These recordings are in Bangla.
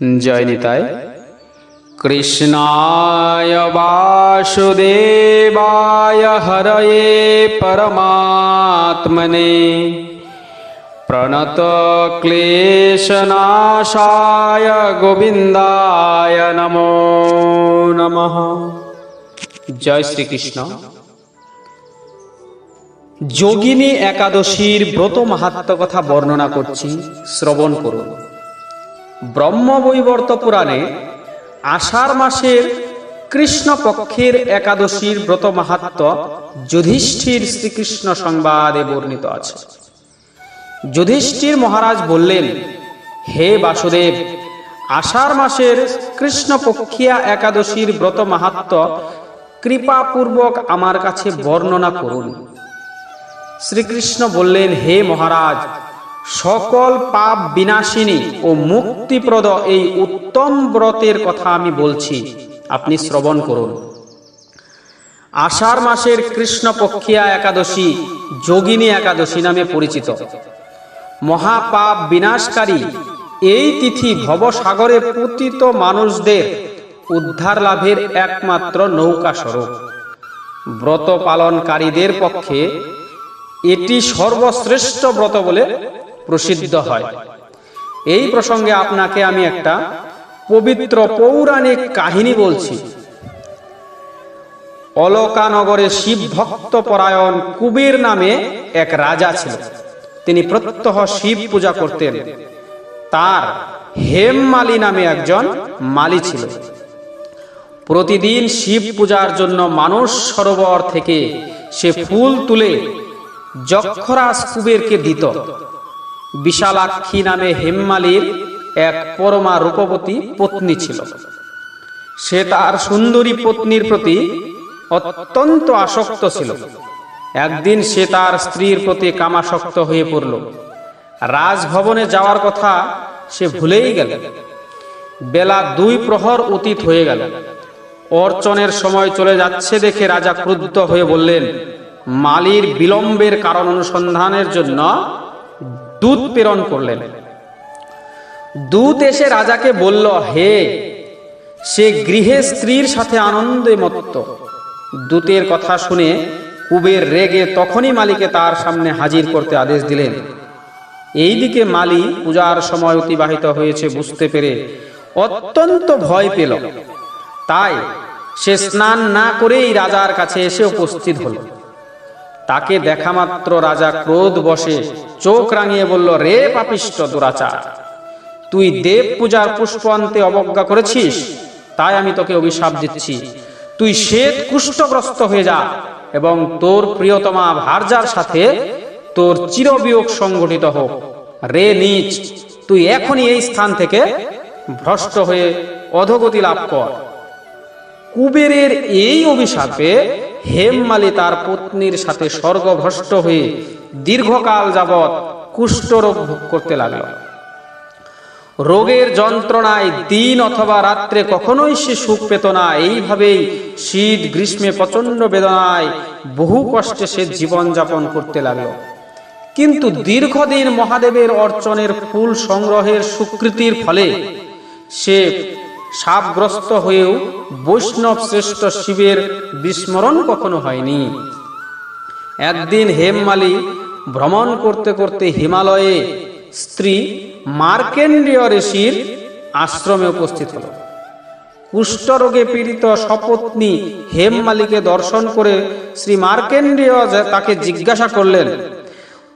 জয় নিতাই কৃষ্ণায় বাসুদেবায় হরয়ে পরমাত্মনে প্রণত ক্লেশনাশায় গোবিন্দায় নমো নমঃ। জয় শ্রীকৃষ্ণ। যোগিনী একাদশীর ব্রত মাহাত্ম কথা বর্ণনা করছি, শ্রবণ করুন। ব্রহ্মবৈবর্ত পুরাণে আষাঢ় মাসের কৃষ্ণ পক্ষের একাদশীর ব্রত মাহাত্ম যুধিষ্ঠির শ্রীকৃষ্ণ সংবাদে বর্ণিত আছে। যুধিষ্ঠির মহারাজ বললেন, হে বাসুদেব, আষাঢ় মাসের কৃষ্ণপক্ষিয়া একাদশীর ব্রত মাহাত্ম কৃপাপূর্বক আমার কাছে বর্ণনা করুন। শ্রীকৃষ্ণ বললেন, হে মহারাজ সকল পাপ বিনাশিনী ও মুক্তিপ্রদ এই উত্তম ব্রতের কথা আমি বলছি। আপনি শ্রবণ করুন। আষাঢ় মাসের কৃষ্ণপক্ষিয়া একাদশী যোগিনী একাদশী নামে পরিচিত। মহাপাপ বিনাশকারী এই তিথি ভবসাগরে পতিত মানুষদের উদ্ধার লাভের একমাত্র নৌকা স্বরূপ। ব্রত পালনকারীদের পক্ষে এটি সর্বশ্রেষ্ঠ ব্রত বলে প্রসিদ্ধ হয়। এই প্রসঙ্গে আপনাকে আমি একটা পবিত্র পৌরাণিক কাহিনী বলছি। অলকানগরে শিব ভক্ত পরায়ণ কুবের নামে এক রাজা ছিল। তিনি প্রত্যহ শিব পূজা করতেন। তার হেমমালি নামে একজন মালি ছিল। প্রতিদিন শিব পূজার জন্য মানুষ সরোবর থেকে সে ফুল তুলে যক্ষরাজ কুবেরকে দিত। বিশালাক্ষী নামে হেমমালির এক পরমা রূপবতী পত্নী ছিল। সে তার সুন্দরী পত্নীর প্রতি অত্যন্ত আসক্ত ছিল। একদিন সে তার স্ত্রীর প্রতি কামাসক্ত হয়ে পড়ল। রাজভবনে যাওয়ার কথা সে ভুলেই গেল। বেলা দুই প্রহর অতীত হয়ে গেল। অর্চনের সময় চলে যাচ্ছে দেখে রাজা ক্রুদ্ধ হয়ে বললেন, মালির বিলম্বের কারণ অনুসন্ধানের জন্য দূত প্রেরণ করলেন। দূত এসে রাজাকে বলল, হে, সে গৃহে স্ত্রীর সাথে আনন্দে মত্ত। দূতের কথা শুনে কুবের রেগে তখনই মালিকে তার সামনে হাজির করতে আদেশ দিলেন। এইদিকে মালি পূজার সময় অতিবাহিত হয়েছে বুঝতে পেরে অত্যন্ত ভয় পেল। তাই সে স্নান না করেই রাজার কাছে এসে উপস্থিত হলো। তাকে দেখা মাত্র রাজা ক্রোধ বসে চোখ রাঙিয়ে বলল, রে পাপিষ্ট দুরাচার, তুই দেব পূজার পুষ্প আনতে অবজ্ঞা করেছিস? তাই আমি তোকে অভিশাপ দিচ্ছি। তুই শ্বেত কুষ্ঠগ্রস্ত হয়ে যা এবং তোর প্রিয়তমা ভার্যার সাথে তোর চিরবিয়োগ সংগঠিত হোক। রে নিচ, তুই এখনই এই স্থান থেকে ভ্রষ্ট হয়ে অধগতি লাভ কর। কুবেরের এই অভিশাপে হেমমালি তার পত্নীর সাথে স্বর্গভ্রষ্ট হয়ে দীর্ঘকাল যাবৎ কুষ্ঠরোগ ভোগ করতে লাগল। রোগের যন্ত্রণায় দিন অথবা রাত্রে কখনোই সে সুখ পেত না। এইভাবেই শীত, গ্রীষ্মে প্রচণ্ড বেদনায় বহু কষ্টে সে জীবনযাপন করতে লাগল। কিন্তু দীর্ঘদিন মহাদেবের অর্চনের ফুল সংগ্রহের স্বীকৃতির ফলে সে সাপগ্রস্ত হয়েও বৈষ্ণব শ্রেষ্ঠ শিবের বিস্মরণ কখনো হয়নি। একদিন হেমমালি ভ্রমণ করতে করতে হিমালয়ে স্ত্রী মার্কেন্ডীয় ঋষির আশ্রমে উপস্থিত হল। কুষ্ঠরোগে পীড়িত সপত্নী হেমমালিকে দর্শন করে শ্রী মার্কেন্ডীয় তাকে জিজ্ঞাসা করলেন,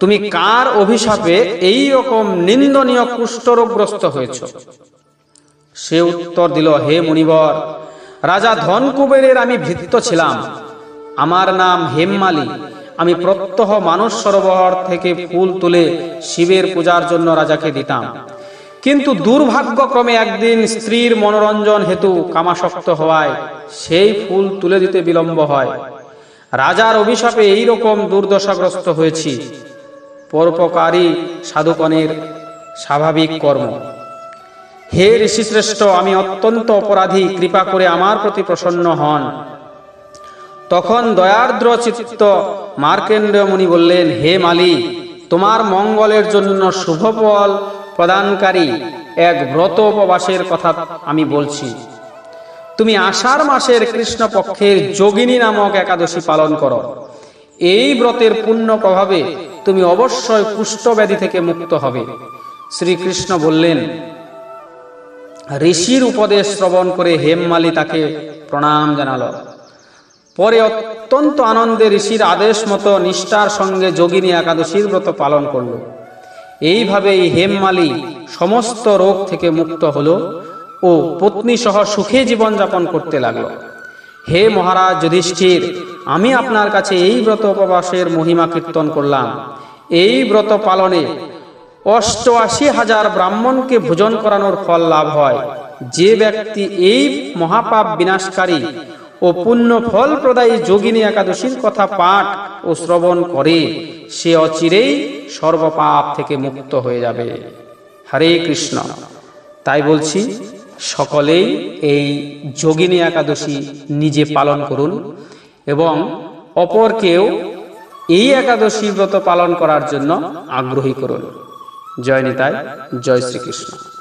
তুমি কার অভিশাপে এই রকম নিন্দনীয় কুষ্ঠরোগগ্রস্ত হয়েছ? সে উত্তর দিল, হে মুনিবর, রাজা ধনকুবেরের আমি ভৃত্য ছিলাম। আমার নাম হেমমালি। আমি প্রত্যহ মানুষ সরোবর থেকে ফুল তুলে শিবের পূজার জন্য রাজাকে দিতাম। কিন্তু দুর্ভাগ্যক্রমে একদিন স্ত্রীর মনোরঞ্জন হেতু কামাসক্ত হওয়ায় সেই ফুল তুলে দিতে বিলম্ব হয়। রাজার অভিশাপে এই রকম দুর্দশাগ্রস্ত হয়েছি। পরোপকারী সাধুকণের স্বাভাবিক কর্ম। হে ঋষিশ্রেষ্ঠ, আমি অত্যন্ত অপরাধী, কৃপা করে আমার প্রতি প্রসন্ন হন। তখন দয়ার্দ্র চিত্ত মার্কেন্দ্র মুনি বললেন, হে মালি তোমার মঙ্গলের জন্য শুভফল প্রদানকারী এক ব্রত উপবাসের কথা আমি বলছি। তুমি আষাঢ় মাসের কৃষ্ণপক্ষের যোগিনী নামক একাদশী পালন করো। এই ব্রতের পুণ্য প্রভাবে তুমি অবশ্যই কুষ্ঠব্যাধি থেকে মুক্ত হবে। শ্রীকৃষ্ণ বললেন ঋষির উপদেশ শ্রবণ করে হেমমালি তাকে প্রণাম জানালো। পরে অত্যন্ত আনন্দে ঋষির আদেশ মতো নিষ্ঠার সঙ্গে যোগিনী একাদশীর ব্রত পালন করল। এইভাবেই হেমমালি সমস্ত রোগ থেকে মুক্ত হলো ও পত্নী সহ সুখে জীবনযাপন করতে লাগল। হে মহারাজ যুধিষ্ঠির, আমি আপনার কাছে এই ব্রত উপবাসের মহিমা কীর্তন করলাম। এই ব্রত পালনে অষ্টআশি হাজার ব্রাহ্মণকে ভোজন করানোর ফল লাভ হয়। যে ব্যক্তি এই মহাপাপ বিনাশকারী ও পুণ্য ফল প্রদায়ী যোগিনী একাদশীর কথা পাঠ ও শ্রবণ করে, সে অচিরেই সর্বপাপ থেকে মুক্ত হয়ে যাবে। হরে কৃষ্ণ। তাই বলছি, সকলেই এই যোগিনী একাদশী নিজে পালন করুন এবং অপরকেও এই একাদশী ব্রত পালন করার জন্য আগ্রহী করুন। জয় নিতাই জয় শ্রীকৃষ্ণ।